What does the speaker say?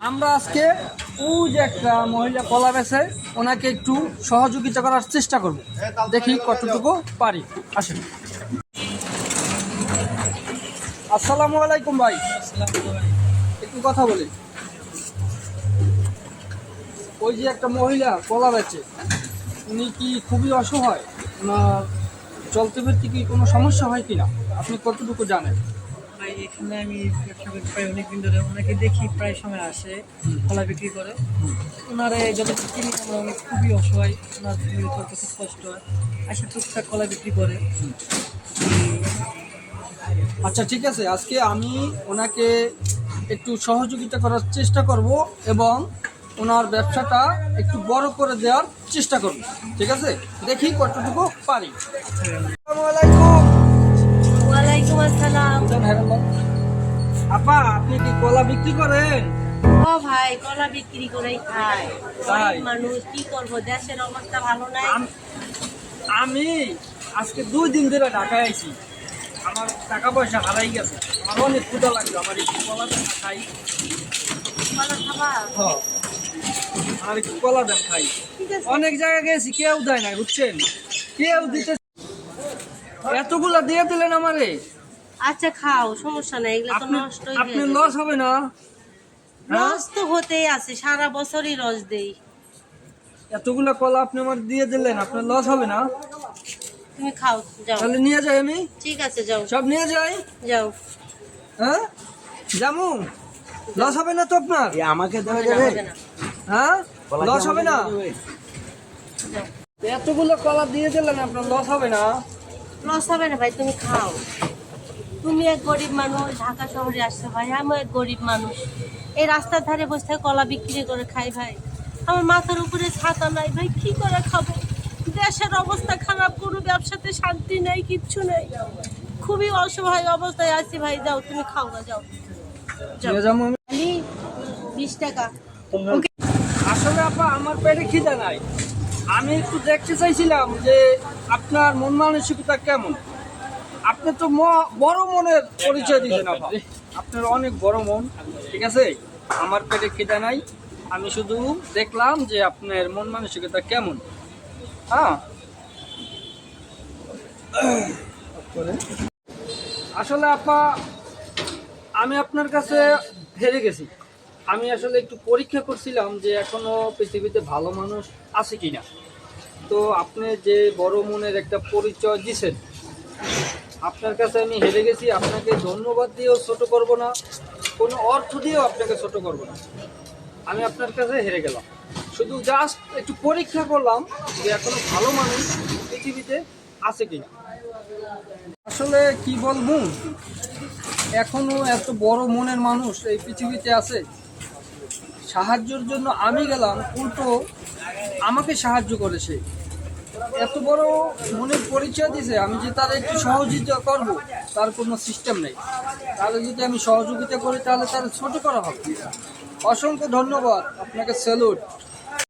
আমরা আজকে ও যে একটা মহিলা কলা বেছে, ওনাকে একটু সহযোগিতা করার চেষ্টা করব। দেখি কতটুকু পারি। আসেন। আসসালামু আলাইকুম ভাই। একটু কথা বলি। ওই যে একটা মহিলা কলা বেচে উনি কি খুবই অসহায়? ওনার চলতে কি কোনো সমস্যা হয় কিনা? আপনি কতটুকু জানেন? ভাই এখানে আমি ব্যবসা করি প্রায় অনেকদিন ধরে। ওনাকে দেখি প্রায় সময় আসে কলা বিক্রি করে। ওনারা যত কিনি আমরা অনেক খুবই অসহায়। ওনার ফ্যামিলি চলতে খুব কষ্ট হয়। আসে টুকটাক কলা বিক্রি করে। আচ্ছা ঠিক আছে। আজকে আমি ওনাকে একটু সহযোগিতা করার চেষ্টা করব এবং ওনার ব্যবসাটা একটু বড় করে দেওয়ার চেষ্টা করব। ঠিক আছে? দেখি কতটুকু পারি। বিক্রি করেন? ও ভাই কলা বিক্রি করেই খায়। তাই? মানুষ কি করব? দেশের অবস্থা ভালো নাই। আমি আজকে দুই দিন ধরে ঢাকায় আইছি। আমার টাকা পয়সা হারাই গেছে। আমার অনেক ক্ষুদা লাগল আমার একটু কলা দেন খাই। হ্যাঁ। আর একটু কলা দেন খাই। অনেক জায়গায় গেছি কেউ দেয় না বুঝছেন? কেউ দিতে এতগুলা দিয়ে দিলেন আমারে? আচ্ছা খাও সমস্যা নাই এগুলো তো নষ্ট আপনি লস হবে না। হ্যাঁ? রস তো হতেই আছে সারা বছরই রস দেই। এতগুলা কলা আপনি আমার দিয়ে দিলেন আপনার লস হবে না। তুমি খাও যাও। তাহলে নিয়ে যাই আমি? ঠিক আছে যাও। সব নিয়ে যাই? যাও। হ্যাঁ? জামু লস হবে না তো আপনার? আমাকে দেওয়া হবে না, যাবে হ্যাঁ লস হবে না? এতগুলো কলা দিয়ে দিলেন আপনার লস হবে না? লস হবে না ভাই তুমি খাও। তুমি এক গরিব মানুষ ঢাকা শহরে আসছো ভাই আমিও এক গরিব মানুষ। এই রাস্তার ধারে বসে থেকে কলা বিক্রি করে খাই ভাই। আমার মাথার উপরে ছাতা নাই ভাই কি করে খাব? দেশের অবস্থা খারাপ কোনো ব্যবসাতে শান্তি নেই কিচ্ছু নেই। খুবই অসহায় অবস্থায় আছি ভাই যাও তুমি খাও না যাও। যাও। আমি বিশ টাকা। আসলে আপা আমার পেটে খিদে নাই। আমি একটু দেখতে চাইছিলাম যে আপনার মন মানসিকতা কেমন? আপনি তো বড় মনের পরিচয় দিচ্ছেন আপা। আপনার অনেক বড় মন, ঠিক আছে? আমার পেটে খিদে নাই। আমি শুধু দেখলাম যে আপনার মন মানসিকতা কেমন। হ্যাঁ? আসলে, আপা, আমি আপনার কাছে হেরে গেছি। আমি আসলে একটু পরীক্ষা করছিলাম যে এখনও পৃথিবীতে ভালো মানুষ আছে কিনা। তো আপনি যে বড় মনের একটা পরিচয় দিছেন আপনার কাছে আমি হেরে গেছি, আপনাকে ধন্যবাদ দিয়েও ছোট করব না, কোনো অর্থ দিয়েও আপনাকে ছোট করব না। আমি আপনার কাছে হেরে গেলাম। শুধু জাস্ট একটু পরীক্ষা করলাম যে এখনও ভালো মানুষ পৃথিবীতে আছে কিনা। আসলে কি বলব? এখনও এত বড় মনের মানুষ এই পৃথিবীতে আছে। সাহায্যের জন্য আমি গেলাম, উল্টো আমাকে সাহায্য করেছে। এত বড় মনের পরিচয় দিছে, আমি যে তার একটু সহযোগিতা করব, তার কোনো সিস্টেম নেই। তাহলে যদি আমি সহযোগিতা করি, তাহলে তার ছোট করা হবে। অসংখ্য ধন্যবাদ, আপনাকে স্যালুট